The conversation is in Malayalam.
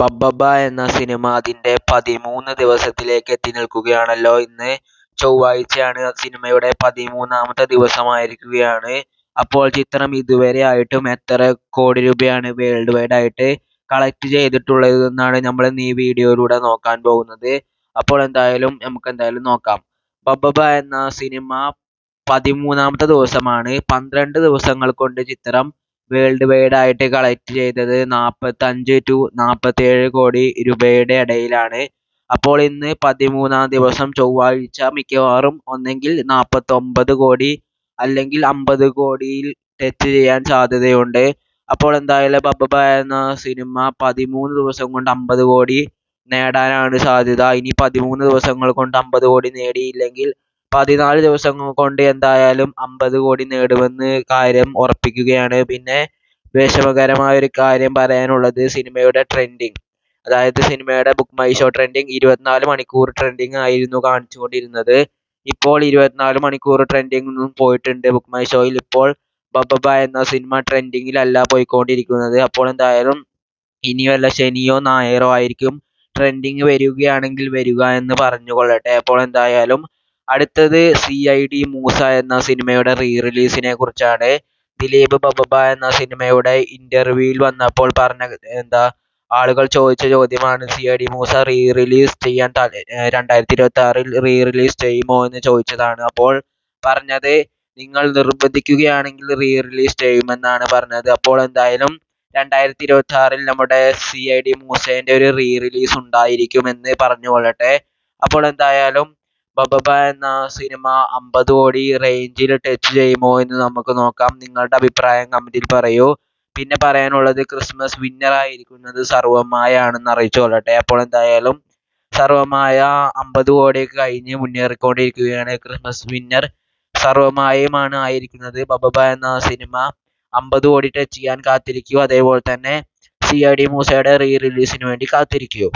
ബബ്ബബ്ബ എന്ന സിനിമ അതിന്റെ പതിമൂന്ന് ദിവസത്തിലേക്ക് എത്തി നിൽക്കുകയാണല്ലോ. ഇന്ന് ചൊവ്വാഴ്ചയാണ്. സിനിമയുടെ പതിമൂന്നാമത്തെ ദിവസമായിരിക്കുകയാണ്. അപ്പോൾ ചിത്രം ഇതുവരെ ആയിട്ടും എത്ര കോടി രൂപയാണ് വേൾഡ് വൈഡ് ആയിട്ട് കളക്ട് ചെയ്തിട്ടുള്ളത് എന്നാണ് നമ്മൾ ഈ വീഡിയോയിലൂടെ നോക്കാൻ പോകുന്നത്. അപ്പോൾ എന്തായാലും നമുക്ക് എന്തായാലും നോക്കാം. ബബ്ബബ്ബ എന്ന സിനിമ പതിമൂന്നാമത്തെ ദിവസമാണ്. പന്ത്രണ്ട് ദിവസങ്ങൾ കൊണ്ട് ചിത്രം വേൾഡ് വൈഡ് ആയിട്ട് കളക്ട് ചെയ്തത് നാപ്പത്തഞ്ച് ടു നാപ്പത്തേഴ് കോടി രൂപയുടെ ഇടയിലാണ്. അപ്പോൾ ഇന്ന് പതിമൂന്നാം ദിവസം ചൊവ്വാഴ്ച മിക്കവാറും ഒന്നെങ്കിൽ നാപ്പത്തൊമ്പത് കോടി അല്ലെങ്കിൽ അമ്പത് കോടിയിൽ ടച്ച് ചെയ്യാൻ സാധ്യതയുണ്ട്. അപ്പോൾ എന്തായാലും ബബ്ബബ്ബ എന്ന സിനിമ പതിമൂന്ന് ദിവസം കൊണ്ട് അമ്പത് കോടി നേടാനാണ് സാധ്യത. ഇനി പതിമൂന്ന് ദിവസങ്ങൾ കൊണ്ട് അമ്പത് കോടി നേടിയില്ലെങ്കിൽ പതിനാല് ദിവസം കൊണ്ട് എന്തായാലും അമ്പത് കോടി നേടുമെന്ന് കാര്യം ഉറപ്പിക്കുകയാണ്. പിന്നെ വിഷമകരമായ ഒരു കാര്യം പറയാനുള്ളത് സിനിമയുടെ ട്രെൻഡിങ് അതായത് സിനിമയുടെ ബുക്ക് മൈ ഷോ ട്രെൻഡിങ് ഇരുപത്തിനാല് മണിക്കൂർ ട്രെൻഡിങ് ആയിരുന്നു കാണിച്ചുകൊണ്ടിരുന്നത്. ഇപ്പോൾ ഇരുപത്തിനാല് മണിക്കൂർ ട്രെൻഡിങ് നിന്നും പോയിട്ടുണ്ട് ബുക്ക് മൈ ഷോയിൽ. ഇപ്പോൾ ബബബ എന്ന സിനിമ ട്രെൻഡിങ്ങിൽ അല്ല പോയിക്കൊണ്ടിരിക്കുന്നത്. അപ്പോൾ എന്തായാലും ഇനി വല്ല ശനിയോ ഞായറോ ആയിരിക്കും ട്രെൻഡിങ് വരികയാണെങ്കിൽ വരിക എന്ന് പറഞ്ഞുകൊള്ളട്ടെ. അപ്പോൾ എന്തായാലും അടുത്തത് സി ഐ ഡി മൂസ എന്ന സിനിമയുടെ റീ റിലീസിനെ കുറിച്ചാണ്. ദിലീപ് ബബബ എന്ന സിനിമയുടെ ഇന്റർവ്യൂവിൽ വന്നപ്പോൾ പറഞ്ഞ എന്താ ആളുകൾ ചോദിച്ച ചോദ്യമാണ് C I D Moosa re release ചെയ്യാൻ രണ്ടായിരത്തി ഇരുപത്തിയാറിൽ റീ റിലീസ് ചെയ്യുമോ എന്ന് ചോദിച്ചതാണ്. അപ്പോൾ പറഞ്ഞത് നിങ്ങൾ നിർബന്ധിക്കുകയാണെങ്കിൽ റീ റിലീസ് ചെയ്യുമെന്നാണ് പറഞ്ഞത്. അപ്പോൾ എന്തായാലും രണ്ടായിരത്തി ഇരുപത്തിയാറിൽ നമ്മുടെ സി ഐ ഡി മൂസേന്റെ ഒരു റീ റിലീസ് ഉണ്ടായിരിക്കും എന്ന് പറഞ്ഞു കൊള്ളട്ടെ അപ്പോൾ എന്തായാലും ബബ്ബബ്ബ എന്ന സിനിമ അമ്പത് കോടി റേഞ്ചിൽ ടച്ച് ചെയ്യുമോ എന്ന് നമുക്ക് നോക്കാം. നിങ്ങളുടെ അഭിപ്രായം കമന്റിൽ പറയൂ. പിന്നെ പറയാനുള്ളത് ക്രിസ്മസ് വിന്നർ ആയിരിക്കുന്നത് സർവമായ ആണെന്ന് അറിയിച്ചുകൊള്ളട്ടെ. അപ്പോൾ എന്തായാലും സർവമായ അമ്പത് കോടിയൊക്കെ കഴിഞ്ഞ് മുന്നേറിക്കൊണ്ടിരിക്കുകയാണ്. ക്രിസ്മസ് വിന്നർ സർവമായയുമാണ് ആയിരിക്കുന്നത്. ബബബ എന്ന സിനിമ അമ്പത് കോടി ടച്ച് ചെയ്യാൻ കാത്തിരിക്കൂ. അതേപോലെ തന്നെ സി ഐ ഡി മൂസയുടെ റീ റിലീസിന് വേണ്ടി കാത്തിരിക്കൂ.